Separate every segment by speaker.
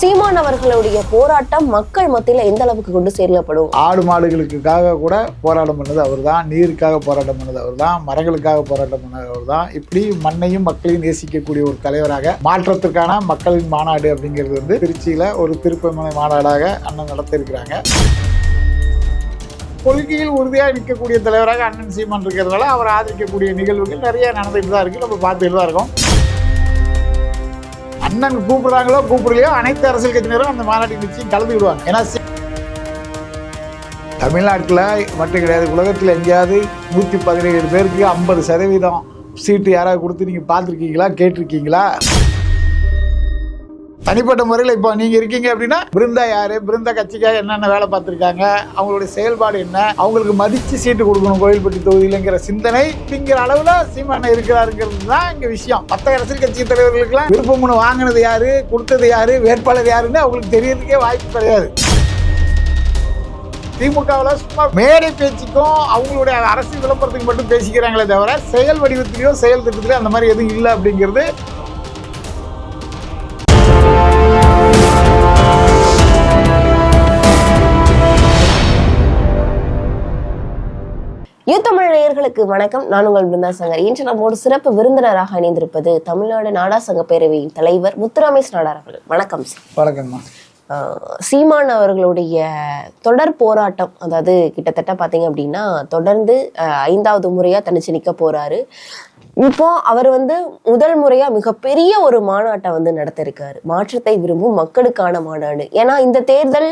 Speaker 1: சீமான் அவர்களுடைய போராட்டம் மக்கள் மத்தியில் எந்த அளவுக்கு கொண்டு சேர்க்கப்படும்
Speaker 2: ஆடு மாடுகளுக்காக கூட போராட்டம் பண்ணது அவர் தான் நீருக்காக போராட்டம் பண்ணது அவர் தான் மரங்களுக்காக போராட்டம் பண்ணது அவர் தான் இப்படி மண்ணையும் மக்களையும் நேசிக்கக்கூடிய ஒரு தலைவராக மாற்றத்திற்கான மக்களின் மாநாடு அப்படிங்கிறது வந்து திருச்சியில் ஒரு திருப்பமனை மாநாடாக அண்ணன் நடத்திருக்கிறாங்க கொள்கையில் உறுதியாக நிற்கக்கூடிய தலைவராக அண்ணன் சீமான் இருக்கிறதுனால அவர் ஆதரிக்கக்கூடிய நிகழ்வுகள் நிறைய நடந்துகிட்டு தான் இருக்குது நம்ம பார்த்துட்டு தான் இருக்கோம் அண்ணன் கூப்பிடுறாங்களோ கூப்பிடலையோ அனைத்து அரசியல் கட்சியினரும் அந்த மாநாட்டு நிச்சயம் கலந்து விடுவாங்க ஏன்னா தமிழ்நாட்டில் மட்டும் கிடையாது உலகத்தில் எங்கேயாவது நூற்றி பதினேழு பேருக்கு ஐம்பது சதவீதம் சீட்டு யாராவது கொடுத்து நீங்கள் பார்த்துருக்கீங்களா கேட்டிருக்கீங்களா தனிப்பட்ட முறையில் இப்போ நீங்கள் இருக்கீங்க அப்படின்னா பிருந்தா யார் பிருந்தா கட்சிக்காக என்னென்ன வேலை பார்த்துருக்காங்க அவங்களுடைய செயல்பாடு என்ன அவங்களுக்கு மதித்து சீட்டு கொடுக்கணும் கோயில்பட்டி தொகுதியிலங்கிற சிந்தனை அப்படிங்கிற அளவில் சீமான இருக்கிறாருங்கிறது தான் இங்கே விஷயம் மற்ற அரசியல் கட்சி தலைவர்களுக்கெல்லாம் விருப்பம் வாங்கினது யார் கொடுத்தது யார் வேட்பாளர் யாருன்னு அவங்களுக்கு தெரியறதுக்கே வாய்ப்பு கிடையாது திமுகவில் சும்மா மேடை பேச்சுக்கும் அவங்களுடைய அரசியல் விளம்பரத்துக்கு மட்டும் பேசிக்கிறாங்களே தவிர செயல் வடிவத்திலையும் செயல் திட்டத்திலையும் அந்த மாதிரி எதுவும் இல்லை அப்படிங்கிறது
Speaker 1: நேர்களுக்கு வணக்கம் நான் உங்கள் பிருந்தா சங்கர் இன்று நம்மோடு சிறப்பு விருந்தினராக இணைந்திருப்பது தமிழ்நாடு நாடா சங்க பேரவையின் தலைவர் முத்துராமேஷ் நாடார் அவர்கள் வணக்கம்
Speaker 2: சார்
Speaker 1: சீமான் அவர்களுடைய தொடர் போராட்டம் அதாவது கிட்டத்தட்ட பார்த்தீங்க அப்படின்னா தொடர்ந்து ஐந்தாவது முறையாக தனிச்சு நிற்க போகிறாரு இப்போ அவர் வந்து முதல் முறையா மிகப்பெரிய ஒரு மாநாட்டை வந்து நடத்திருக்காரு மாற்றத்தை விரும்பும் மக்களுக்கான மாநாடு ஏன்னா இந்த தேர்தல்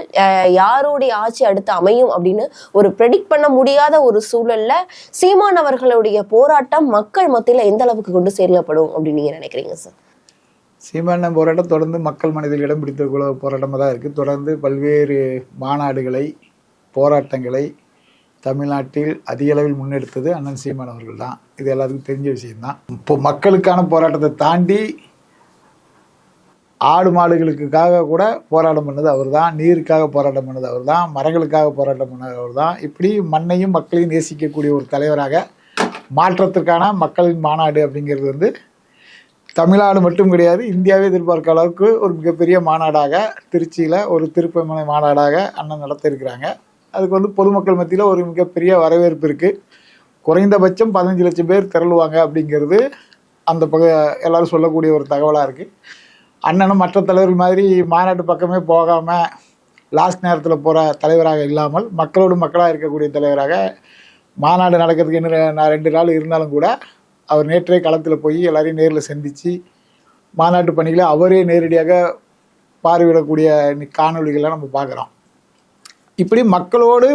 Speaker 1: யாருடைய ஆட்சி அடுத்து அமையும் அப்படின்னு ஒரு ப்ரெடிக்ட் பண்ண முடியாத ஒரு சூழல்ல சீமான் அவர்களுடைய போராட்டம் மக்கள் மத்தியில எந்த அளவுக்கு கொண்டு சேர்க்கப்படும் அப்படின்னு நீங்க நினைக்கிறீங்க சார்
Speaker 2: சீமான போராட்டம் தொடர்ந்து மக்கள் மனதில் இடம் பிடித்த போராட்டமாக தான் இருக்குது தொடர்ந்து பல்வேறு மாநாடுகளை போராட்டங்களை தமிழ்நாட்டில் அதிக அளவில் முன்னெடுத்தது அண்ணன் சீமான் அவர்கள் தான் இது எல்லாத்துக்கும் தெரிஞ்ச விஷயம்தான் இப்போ மக்களுக்கான போராட்டத்தை தாண்டி ஆடு மாடுகளுக்காக கூட போராட்டம் பண்ணது அவர் தான் நீருக்காக போராட்டம் பண்ணது அவர் தான் மரங்களுக்காக போராட்டம் பண்ணது அவர் தான் இப்படி மண்ணையும் மக்களையும் நேசிக்கக்கூடிய ஒரு தலைவராக மாற்றத்திற்கான மக்களின் மாநாடு அப்படிங்கிறது வந்து தமிழ்நாடு மட்டும் கிடையாது இந்தியாவே எதிர்பார்க்க அளவுக்கு ஒரு மிகப்பெரிய மாநாடாக திருச்சியில் ஒரு திருப்பமனை மாநாடாக அண்ணன் நடத்திருக்கிறாங்க அதுக்கு வந்து பொதுமக்கள் மத்தியில் ஒரு மிகப்பெரிய வரவேற்பு இருக்குது குறைந்தபட்சம் பதினஞ்சு லட்சம் பேர் திரளுவாங்க அப்படிங்கிறது அந்த பக எல்லோரும் சொல்லக்கூடிய ஒரு தகவலாக இருக்குது அண்ணனும் மற்ற தலைவர்கள் மாதிரி மாநாட்டு பக்கமே போகாமல் லாஸ்ட் நேரத்தில் போகிற தலைவராக இல்லாமல் மக்களோடு மக்களாக இருக்கக்கூடிய தலைவராக மாநாடு நடக்கிறதுக்கு என்ன நான் ரெண்டு நாள் இருந்தாலும் கூட அவர் நேற்றே களத்தில் போய் எல்லாரையும் நேரில் சந்தித்து மாநாட்டு பணிகளை அவரே நேரடியாக பார்வையிடக்கூடிய காணொலிகளை நம்ம பார்க்குறோம் இப்படி மக்களோடு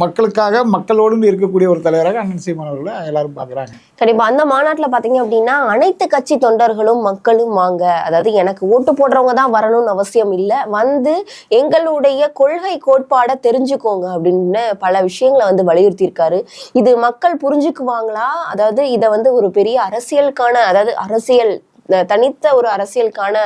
Speaker 2: மக்களுக்காக மக்களோடும் இருக்கக்கூடிய ஒரு தலைவராக அண்ணன் சீமான் அவர்களை எல்லாரும் பாக்குறாங்க
Speaker 1: கண்டிப்பா அந்த மாநாட்டுல பாத்தீங்க அப்படின்னா அனைத்து கட்சி தொண்டர்களும் மக்களும் வாங்க அதாவது எனக்கு ஓட்டு போடுறவங்க தான் வரணும்னு அவசியம் இல்லை வந்து எங்களுடைய கொள்கை கோட்பாடை தெரிஞ்சுக்கோங்க அப்படின்னு பல விஷயங்களை வந்து வலியுறுத்தி இருக்காரு இது மக்கள் புரிஞ்சுக்குவாங்களா அதாவது இதை வந்து ஒரு பெரிய அரசியலுக்கான அதாவது அரசியல் தனித்த ஒரு அரசியலுக்கான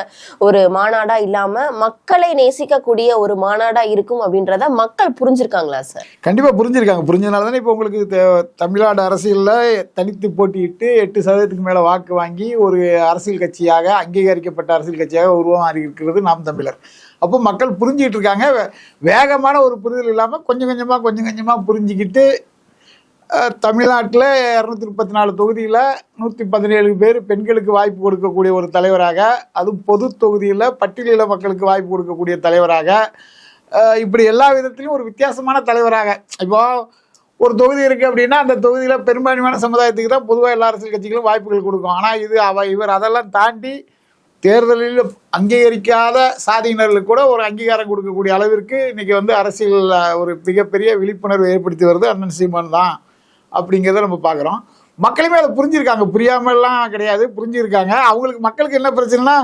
Speaker 1: ஒரு மாநாடா இல்லாம மக்களை நேசிக்கக்கூடிய ஒரு மாநாடா இருக்கும் அப்படின்றத மக்கள் புரிஞ்சிருக்காங்களா சார்
Speaker 2: கண்டிப்பா புரிஞ்சிருக்காங்க புரிஞ்சதுனால தானே இப்போ உங்களுக்கு தமிழ்நாடு அரசியல்ல தனித்து போட்டியிட்டு எட்டு சதவீதத்துக்கு மேல வாக்கு வாங்கி ஒரு அரசியல் கட்சியாக அங்கீகரிக்கப்பட்ட அரசியல் கட்சியாக உருவமாறி இருக்கிறது நாம் தமிழர் அப்போ மக்கள் புரிஞ்சுக்கிட்டு இருக்காங்க வேகமான ஒரு புரிதல் இல்லாமல் கொஞ்சம் கொஞ்சமாக கொஞ்சம் கொஞ்சமாக புரிஞ்சுக்கிட்டு தமிழ்நாட்டில் இரநூத்தி முப்பத்தி நாலு தொகுதியில் நூற்றி பதினேழு பேர் பெண்களுக்கு வாய்ப்பு கொடுக்கக்கூடிய ஒரு தலைவராக அதுவும் பொது தொகுதியில் பட்டியலில் மக்களுக்கு வாய்ப்பு கொடுக்கக்கூடிய தலைவராக இப்படி எல்லா விதத்திலையும் ஒரு வித்தியாசமான தலைவராக இப்போ ஒரு தொகுதி இருக்குது அப்படின்னா அந்த தொகுதியில் பெரும்பான்மையான சமுதாயத்துக்கு தான் பொதுவாக எல்லா அரசியல் கட்சிகளும் வாய்ப்புகள் கொடுக்கும் ஆனால் இது அவ இவர் அதெல்லாம் தாண்டி தேர்தலில் அங்கீகரிக்காத சாதியினர்களுக்கு கூட ஒரு அங்கீகாரம் கொடுக்கக்கூடிய அளவிற்கு இன்றைக்கி வந்து அரசியல் ஒரு மிகப்பெரிய விழிப்புணர்வு ஏற்படுத்தி வருது அண்ணன் சீமான் தான் அப்படிங்கிறத நம்ம பார்க்குறோம் மக்களுமே அதை புரிஞ்சிருக்காங்க புரியாமலாம் கிடையாது புரிஞ்சிருக்காங்க அவங்களுக்கு மக்களுக்கு என்ன பிரச்சனைனா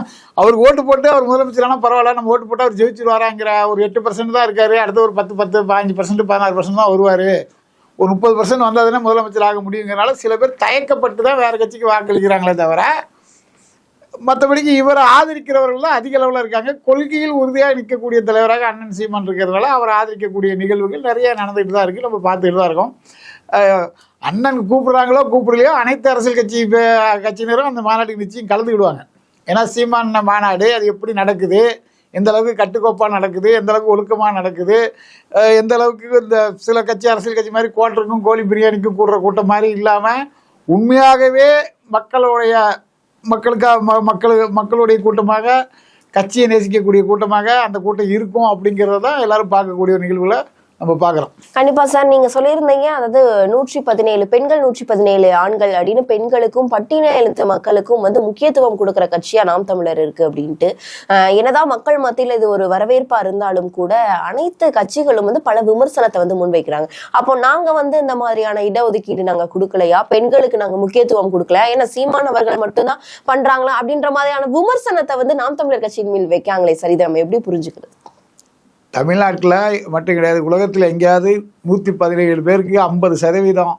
Speaker 2: அவர் ஓட்டு போட்டு அவர் முதலமைச்சரானா பரவாயில்ல நம்ம ஓட்டு போட்டு அவர் ஜெயிச்சுடுவாராங்கிற ஒரு எட்டு பர்சன்ட் தான் இருக்காரு அடுத்து ஒரு பத்து பத்து பதினஞ்சு பர்சன்ட் பதினாறு பர்சன்ட் தான் வருவார் ஒரு முப்பது பர்சன்ட் வந்தாதுன்னா முதலமைச்சர் ஆக முடியுங்கிறனால சில பேர் தயக்கப்பட்டு தான் வேறு கட்சிக்கு வாக்களிக்கிறாங்களே தவிர மற்றபடிக்கு இவரை ஆதரிக்கிறவர்கள் தான் அதிக அளவில் இருக்காங்க கொள்கையில் உறுதியாக நிற்கக்கூடிய தலைவராக அண்ணன் சீமான் இருக்கிறதுனால அவரை ஆதரிக்கக்கூடிய நிகழ்வுகள் நிறைய நடந்துகிட்டு தான் இருக்குது நம்ம பார்த்துக்கிட்டு தான் இருக்கோம் அண்ணன் கூப்பிட்றாங்களோ கூப்பிடலையோ அனைத்து அரசியல் கட்சி கட்சியினரும் அந்த மாநாட்டுக்கு நிச்சயம் கலந்துக்கிடுவாங்க ஏன்னா சீமான மாநாடு அது எப்படி நடக்குது எந்த அளவுக்கு கட்டுக்கோப்பாக நடக்குது எந்த அளவுக்கு ஒழுக்கமாக நடக்குது எந்த அளவுக்கு இந்த சில கட்சி அரசியல் கட்சி மாதிரி கோட்டருக்கும் கோழி பிரியாணிக்கும் கூடுற கூட்டம் மாதிரி இல்லாமல் உண்மையாகவே மக்களுடைய மக்களுக்காக மக்கள் மக்களுடைய கூட்டமாக கட்சியை நேசிக்கக்கூடிய கூட்டமாக அந்த கூட்டம் இருக்கும் அப்படிங்கிறத தான் எல்லோரும் பார்க்கக்கூடிய ஒரு நிகழ்வுகளை நம்ம பார்க்குறோம்
Speaker 1: கண்டிப்பாக சார் நீங்கள் சொல்லியிருந்தீங்க அதாவது நூற்றி பதினேழு பெண்கள் நூற்றி பதினேழு ஆண்கள் அப்படின்னு பெண்களுக்கும் பட்டின எழுத்த மக்களுக்கும் வந்து முக்கியத்துவம் கொடுக்குற கட்சியாக நாம் தமிழர் இருக்குது அப்படின்ட்டு என்னதான் மக்கள் மத்தியில் இது ஒரு வரவேற்பாக இருந்தாலும் கூட அனைத்து கட்சிகளும் வந்து பல விமர்சனத்தை வந்து முன்வைக்கிறாங்க அப்போ நாங்கள் வந்து இந்த மாதிரியான இடஒதுக்கீடு நாங்கள் கொடுக்கலையா பெண்களுக்கு நாங்கள் முக்கியத்துவம் கொடுக்கல ஏன்னா சீமானவர்கள் மட்டும்தான் பண்ணுறாங்களா அப்படின்ற மாதிரியான விமர்சனத்தை வந்து நாம் தமிழர் கட்சியின் மேல் வைக்காங்களே சரிதான் நம்ம எப்படி புரிஞ்சுக்கிறது
Speaker 2: தமிழ்நாட்டில் மட்டும் கிடையாது உலகத்தில் எங்கேயாவது நூற்றி பதினேழு பேருக்கு ஐம்பது சதவீதம்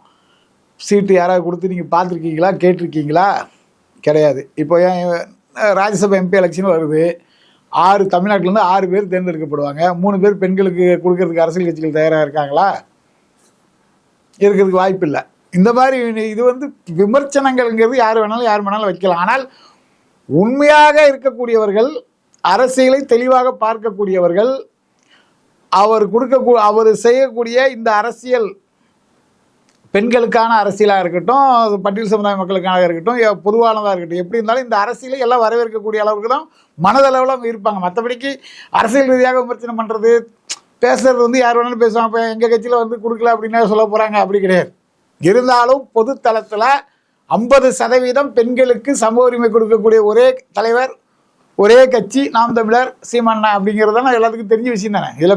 Speaker 2: சீட்டு யாராவது கொடுத்து நீங்கள் பார்த்துருக்கீங்களா கேட்டிருக்கீங்களா கிடையாது இப்போ ஏன் ராஜ்யசபா எம்பி எலெக்ஷன் வருது ஆறு தமிழ்நாட்டிலேருந்து ஆறு பேர் தேர்ந்தெடுக்கப்படுவாங்க மூணு பேர் பெண்களுக்கு கொடுக்கறதுக்கு அரசியல் கட்சிகள் தயாராக இருக்காங்களா இருக்கிறதுக்கு வாய்ப்பு இல்லை இந்த மாதிரி இது வந்து விமர்சனங்கள்ங்கிறது யார் வேணாலும் யார் வேணாலும் வைக்கலாம் ஆனால் உண்மையாக இருக்கக்கூடியவர்கள் அரசியலை தெளிவாக பார்க்கக்கூடியவர்கள் அவர் கொடுக்க அவர் செய்யக்கூடிய இந்த அரசியல் பெண்களுக்கான அரசியலாக இருக்கட்டும் பட்டியல் சமுதாய மக்களுக்காக இருக்கட்டும் பொதுவானதாக இருக்கட்டும் எப்படி இருந்தாலும் இந்த அரசியலை எல்லாம் வரவேற்கக்கூடிய அளவுக்கு தான் மனதளவில் அவங்க இருப்பாங்க மற்றபடிக்கு அரசியல் ரீதியாக விமர்சனம் பண்ணுறது பேசுறது வந்து யார் வேணாலும் பேசுவாங்க இப்போ எங்கள் கட்சியில் வந்து கொடுக்கல அப்படின்னா சொல்ல போகிறாங்க அப்படி கிடையாது இருந்தாலும் பொது தளத்தில் ஐம்பது சதவீதம் பெண்களுக்கு சம உரிமை கொடுக்கக்கூடிய ஒரே தலைவர் ஒரே கட்சி நாம் தமிழர் சீமண்ணா அப்படிங்கிறது தான் எல்லாத்துக்கும் தெரிஞ்ச விஷயம் தானே இதில்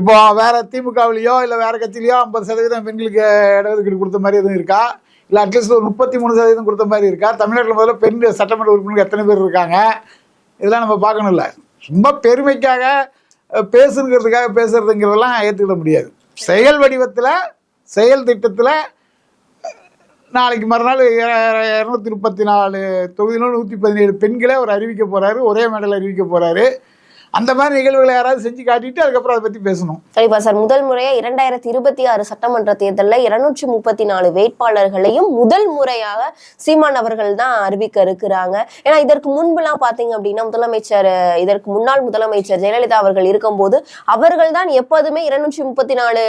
Speaker 2: இப்போ வேறு திமுகவிலையோ இல்லை வேறு கட்சியிலையோ ஐம்பது சதவீதம் பெண்களுக்கு இடஒதுக்கீடு கொடுத்த மாதிரி எதுவும் இருக்கா இல்லை அட்லீஸ்ட் ஒரு முப்பத்தி மூணு சதவீதம் கொடுத்த மாதிரி இருக்கா தமிழ்நாட்டில் முதல்ல பெண் சட்டமன்ற உறுப்பினர்கள் எத்தனை பேர் இருக்காங்க இதெல்லாம் நம்ம இல்லை ரொம்ப பெருமைக்காக பேசுங்கிறதுக்காக பேசுகிறதுங்கிறதெல்லாம் ஏற்றுக்கிட முடியாது செயல் வடிவத்தில் செயல் திட்டத்தில் நாளைக்கு மறுநாள் இரநூத்தி முப்பத்தி நாலு தொகுதியிலும் நூற்றி பதினேழு பெண்களை அவர் அறிவிக்க போகிறாரு ஒரே மேடையில் அறிவிக்க போகிறாரு அந்த மாதிரி நிகழ்வுகளை யாராவது செஞ்சு காட்டிட்டு அதுக்கப்புறம் அதை பற்றி பேசணும்
Speaker 1: சரிப்பா சார் முதல் முறையாக இரண்டாயிரத்தி இருபத்தி ஆறு சட்டமன்ற தேர்தலில் இருநூற்றி முப்பத்தி நாலு வேட்பாளர்களையும் முதல் முறையாக சீமான் அவர்கள் தான் அறிவிக்க இருக்கிறாங்க ஏன்னா இதற்கு முன்புலாம் பார்த்தீங்க அப்படின்னா முதலமைச்சர் இதற்கு முன்னாள் முதலமைச்சர் ஜெயலலிதா அவர்கள் இருக்கும்போது அவர்கள் தான் எப்போதுமே இருநூற்றி முப்பத்தி நாலு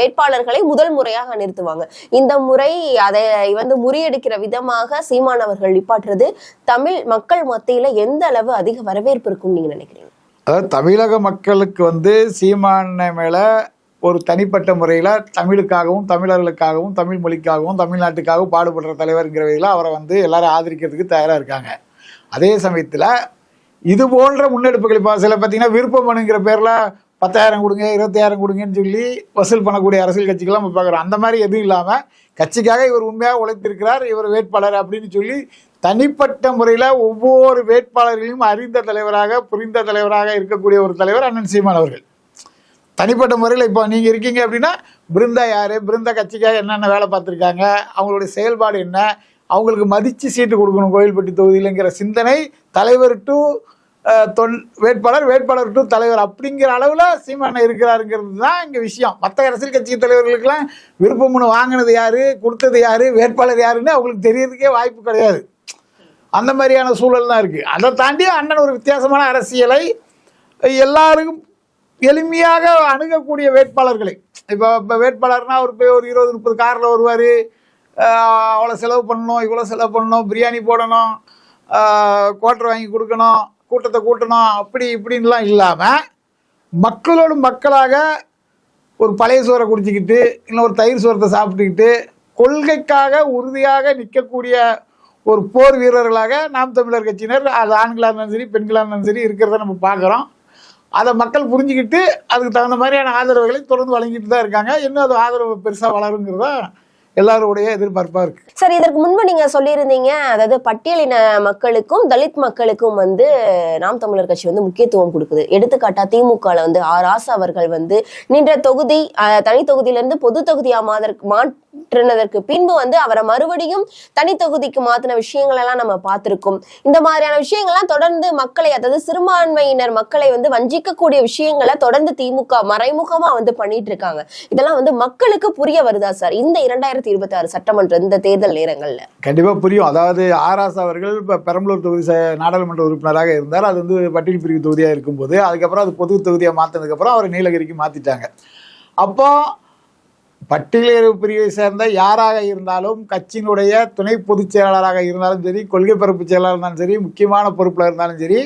Speaker 1: வேட்பாளர்களை முதல் முறையாக நிறுத்துவாங்க இந்த முறை அதை வந்து முறியடிக்கிற விதமாக சீமான் அவர்கள் நிப்பாட்டுறது தமிழ் மக்கள் மத்தியில் எந்த அளவு அதிக வரவேற்பு இருக்கும்னு நீங்க நினைக்கிறீங்க
Speaker 2: அதாவது தமிழக மக்களுக்கு வந்து சீமானை மேலே ஒரு தனிப்பட்ட முறையில் தமிழுக்காகவும் தமிழர்களுக்காகவும் தமிழ் மொழிக்காகவும் தமிழ்நாட்டுக்காகவும் பாடுபடுற தலைவருங்கிற வகையில் அவரை வந்து எல்லாரும் ஆதரிக்கிறதுக்கு தயாராக இருக்காங்க அதே சமயத்தில் இது போன்ற முன்னெடுப்புகள் இப்போ சில பார்த்தீங்கன்னா விருப்பமனுங்கிற பேரில் பத்தாயிரம் கொடுங்க இருபத்தாயிரம் கொடுங்கன்னு சொல்லி வசூல் பண்ணக்கூடிய அரசியல் கட்சிக்கெல்லாம் நம்ம பார்க்குறோம் அந்த மாதிரி எதுவும் இல்லாமல் கட்சிக்காக இவர் உண்மையாக உழைத்திருக்கிறார் இவர் வேட்பாளர் அப்படின்னு சொல்லி தனிப்பட்ட முறையில் ஒவ்வொரு வேட்பாளர்களையும் அறிந்த தலைவராக புரிந்த தலைவராக இருக்கக்கூடிய ஒரு தலைவர் அண்ணன் சீமான் அவர்கள் தனிப்பட்ட முறையில் இப்போ நீங்கள் இருக்கீங்க அப்படின்னா பிருந்தா யார் பிருந்தா கட்சிக்காக என்னென்ன வேலை பார்த்துருக்காங்க அவங்களுடைய செயல்பாடு என்ன அவங்களுக்கு மதித்து சீட்டு கொடுக்கணும் கோயில்பட்டி தொகுதியிலங்கிற சிந்தனை தலைவர் டு தொன் வேட்பாளர் வேட்பாளர் டு தலைவர் அப்படிங்கிற அளவில் சீமான இருக்கிறாருங்கிறது தான் இங்கே விஷயம் மற்ற அரசியல் கட்சி தலைவர்களுக்கெல்லாம் விருப்பம்னு வாங்கினது யார் கொடுத்தது யார் வேட்பாளர் யாருன்னு அவங்களுக்கு தெரியறதுக்கே வாய்ப்பு கிடையாது அந்த மாதிரியான சூழல் தான் இருக்குது அதை தாண்டி அண்ணன் ஒரு வித்தியாசமான அரசியலை எல்லாருக்கும் எளிமையாக அணுகக்கூடிய வேட்பாளர்களை இப்போ இப்போ வேட்பாளர்னால் அவர் போய் ஒரு இருபது முப்பது காரில் வருவார் அவ்வளோ செலவு பண்ணணும் இவ்வளோ செலவு பண்ணணும் பிரியாணி போடணும் குவார்ட்டர் வாங்கி கொடுக்கணும் கூட்டத்தை கூட்டணும் அப்படி இப்படின்லாம் இல்லாமல் மக்களோடு மக்களாக ஒரு பழைய சோறை குடிச்சிக்கிட்டு இல்லை ஒரு தயிர் சோரத்தை சாப்பிட்டுக்கிட்டு கொள்கைக்காக உறுதியாக நிற்கக்கூடிய ஒரு போர் வீரர்களாக நாம் தமிழர் கட்சியினர் அது ஆண்களாக இருந்தாலும் சரி பெண்களாக இருந்தாலும் சரி இருக்கிறத நம்ம பார்க்குறோம் அதை மக்கள் புரிஞ்சுக்கிட்டு அதுக்கு தகுந்த மாதிரியான ஆதரவுகளை தொடர்ந்து வழங்கிட்டு தான் இருக்காங்க இன்னும் அது ஆதரவு பெருசாக வளருங்கிறதா எல்லாருடைய எதிர்பார்ப்பா இருக்கு
Speaker 1: சார் இதற்கு முன்பு நீங்க சொல்லியிருந்தீங்க அதாவது பட்டியலின மக்களுக்கும் தலித் மக்களுக்கும் வந்து நாம் தமிழர் கட்சி வந்து முக்கியத்துவம் கொடுக்குது எடுத்துக்காட்டா திமுக வந்து ஆர் ஆசா அவர்கள் வந்து நின்ற தொகுதி தனி இருந்து பொது தொகுதியா மாதற்கு மாற்றினதற்கு பின்பு வந்து அவரை மறுபடியும் தனி தொகுதிக்கு மாத்தின விஷயங்கள் எல்லாம் நம்ம பார்த்திருக்கோம் இந்த மாதிரியான விஷயங்கள்லாம் தொடர்ந்து மக்களை அதாவது சிறுபான்மையினர் மக்களை வந்து வஞ்சிக்கக்கூடிய விஷயங்களை தொடர்ந்து திமுக மறைமுகமா வந்து பண்ணிட்டு இருக்காங்க இதெல்லாம் வந்து மக்களுக்கு புரிய வருதா சார் இந்த இரண்டாயிரத்தி ரெண்டாயிரத்தி இருபத்தி ஆறு சட்டமன்ற இந்த தேர்தல் நேரங்கள்ல
Speaker 2: கண்டிப்பா புரியும் அதாவது ஆராசா அவர்கள் இப்போ பெரம்பலூர் தொகுதி நாடாளுமன்ற உறுப்பினராக இருந்தார் அது வந்து பட்டியல் பிரிவு தொகுதியாக இருக்கும்போது அதுக்கப்புறம் அது பொது தொகுதியாக அப்புறம் அவரை நீலகிரிக்கு மாற்றிட்டாங்க அப்போ பட்டியலர் பிரிவை சேர்ந்த யாராக இருந்தாலும் கட்சியினுடைய துணை பொதுச் செயலாளராக இருந்தாலும் சரி கொள்கை பரப்பு செயலாளர் இருந்தாலும் சரி முக்கியமான பொறுப்பில் இருந்தாலும் சரி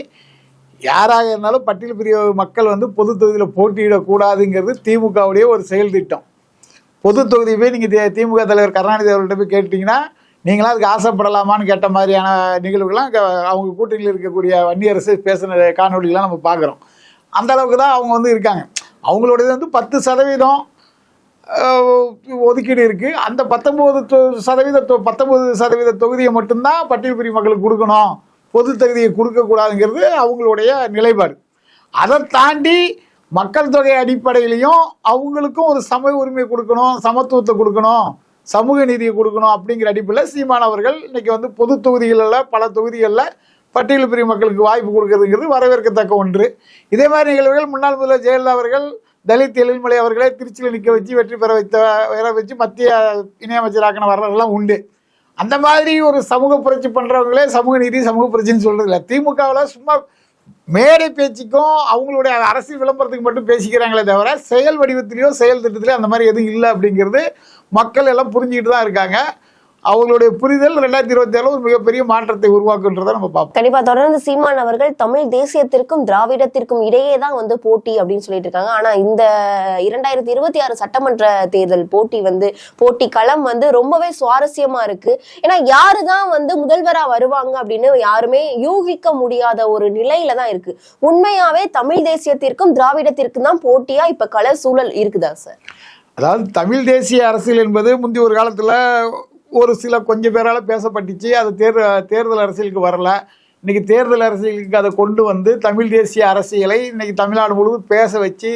Speaker 2: யாராக இருந்தாலும் பட்டியல் பிரிவு மக்கள் வந்து பொது தொகுதியில் போட்டியிடக்கூடாதுங்கிறது திமுகவுடைய ஒரு செயல் திட்டம் பொது தொகுதி போய் நீங்கள் திமுக தலைவர் கருணாநிதி அவர்கள்ட்ட போய் கேட்டிங்கன்னா நீங்களாம் அதுக்கு ஆசைப்படலாமான்னு கேட்ட மாதிரியான நிகழ்வுகள்லாம் அவங்க கூட்டணியில் இருக்கக்கூடிய வன்னியரசு பேசின காணொலிகளாம் நம்ம பார்க்குறோம் அந்த அளவுக்கு தான் அவங்க வந்து இருக்காங்க அவங்களோடது வந்து பத்து சதவீதம் ஒதுக்கீடு இருக்குது அந்த பத்தொம்போது சதவீத பத்தொம்பது சதவீத தொகுதியை மட்டும்தான் பட்டியல் மக்களுக்கு கொடுக்கணும் பொது தகுதியை கொடுக்கக்கூடாதுங்கிறது அவங்களுடைய நிலைப்பாடு அதை தாண்டி மக்கள் தொகை அடிப்படையிலையும் அவங்களுக்கும் ஒரு சம உரிமை கொடுக்கணும் சமத்துவத்தை கொடுக்கணும் சமூக நீதியை கொடுக்கணும் அப்படிங்கிற அடிப்பில் சீமான் அவர்கள் இன்றைக்கி வந்து பொது தொகுதிகளில் பல தொகுதிகளில் பட்டியல் பிரிவு மக்களுக்கு வாய்ப்பு கொடுக்கறதுங்கிறது வரவேற்கத்தக்க ஒன்று இதே மாதிரி நிகழ்வுகள் முன்னாள் முதல்வர் ஜெயலலிதா அவர்கள் தலித் எழில்மலை அவர்களை திருச்சியில் நிற்க வச்சு வெற்றி பெற வைத்த வர வச்சு மத்திய இணையமைச்சராக்கின வரலாறுலாம் உண்டு அந்த மாதிரி ஒரு சமூக புரட்சி பண்ணுறவங்களே சமூக நீதி சமூக புரட்சின்னு இல்லை திமுகவில் சும்மா மேடை பேச்சுக்கும் அவங்களுடைய அரசியல் விளம்பரத்துக்கு மட்டும் பேசிக்கிறாங்களே தவிர செயல் வடிவத்திலையோ செயல் திட்டத்திலையோ அந்த மாதிரி எதுவும் இல்லை அப்படிங்கிறது மக்கள் எல்லாம் புரிஞ்சுக்கிட்டு தான் இருக்காங்க அவங்களுடைய புரிதல் ரெண்டாயிரத்தி இருபத்தி ஏழு ஒரு மிகப்பெரிய மாற்றத்தை உருவாக்குன்றதை நம்ம பார்ப்போம்
Speaker 1: கண்டிப்பா தொடர்ந்து சீமான் அவர்கள் தமிழ் தேசியத்திற்கும் திராவிடத்திற்கும் இடையே தான் வந்து போட்டி அப்படின்னு சொல்லிட்டு இருக்காங்க ஆனா இந்த இரண்டாயிரத்தி இருபத்தி ஆறு சட்டமன்ற தேர்தல் போட்டி வந்து போட்டி களம் வந்து ரொம்பவே சுவாரஸ்யமா இருக்கு ஏன்னா யாரு தான் வந்து முதல்வரா வருவாங்க அப்படின்னு யாருமே யூகிக்க முடியாத ஒரு நிலையில தான் இருக்கு உண்மையாவே தமிழ் தேசியத்திற்கும் திராவிடத்திற்கும் தான் போட்டியா இப்ப கள சூழல் இருக்குதா சார்
Speaker 2: அதாவது தமிழ் தேசிய அரசியல் என்பது முந்தைய ஒரு காலத்தில் ஒரு சில கொஞ்சம் பேரால் பேசப்பட்டுச்சு அது தேர் தேர்தல் அரசியலுக்கு வரல இன்றைக்கி தேர்தல் அரசியலுக்கு அதை கொண்டு வந்து தமிழ் தேசிய அரசியலை இன்றைக்கி தமிழ்நாடு முழுவதும் பேச வச்சு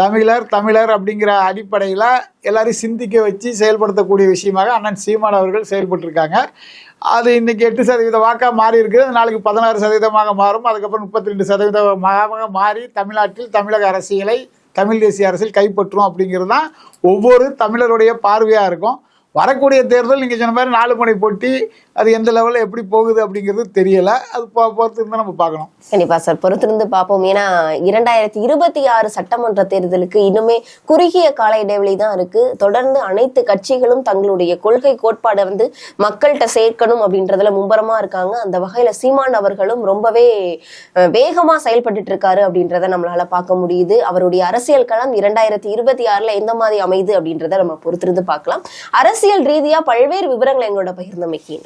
Speaker 2: தமிழர் தமிழர் அப்படிங்கிற அடிப்படையில் எல்லாரையும் சிந்திக்க வச்சு செயல்படுத்தக்கூடிய விஷயமாக அண்ணன் சீமான் அவர்கள் செயல்பட்டிருக்காங்க அது இன்றைக்கி எட்டு சதவீத வாக்காக மாறி இருக்குது நாளைக்கு பதினாறு சதவீதமாக மாறும் அதுக்கப்புறம் முப்பத்தி ரெண்டு சதவீதமாக மாறி தமிழ்நாட்டில் தமிழக அரசியலை தமிழ் தேசிய அரசியல் கைப்பற்றும் அப்படிங்கிறது தான் ஒவ்வொரு தமிழருடைய பார்வையாக இருக்கும் வரக்கூடிய தேர்தல் நீங்கள் சொன்ன மாதிரி நாலு மணி போட்டி அது எந்த லெவலில் எப்படி போகுது அப்படிங்கிறது தெரியல அது பொறுத்து பொறுத்திருந்து நம்ம பார்க்கணும்
Speaker 1: கண்டிப்பா சார் பொறுத்திருந்து பார்ப்போம் ஏன்னா இரண்டாயிரத்தி இருபத்தி ஆறு சட்டமன்ற தேர்தலுக்கு இன்னுமே குறுகிய கால இடைவெளி தான் இருக்கு தொடர்ந்து அனைத்து கட்சிகளும் தங்களுடைய கொள்கை கோட்பாடை வந்து மக்கள்கிட்ட சேர்க்கணும் அப்படின்றதுல மும்பரமா இருக்காங்க அந்த வகையில சீமான் அவர்களும் ரொம்பவே வேகமா செயல்பட்டு இருக்காரு அப்படின்றத நம்மளால பார்க்க முடியுது அவருடைய அரசியல் களம் இரண்டாயிரத்தி இருபத்தி ஆறுல எந்த மாதிரி அமைது அப்படின்றத நம்ம பொறுத்திருந்து பார்க்கலாம் அரசு அரசியல் ரீதியா பல்வேறு விவரங்களை எங்களோட பகிர்ந்தமைக்கு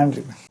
Speaker 1: நன்றி நன்றி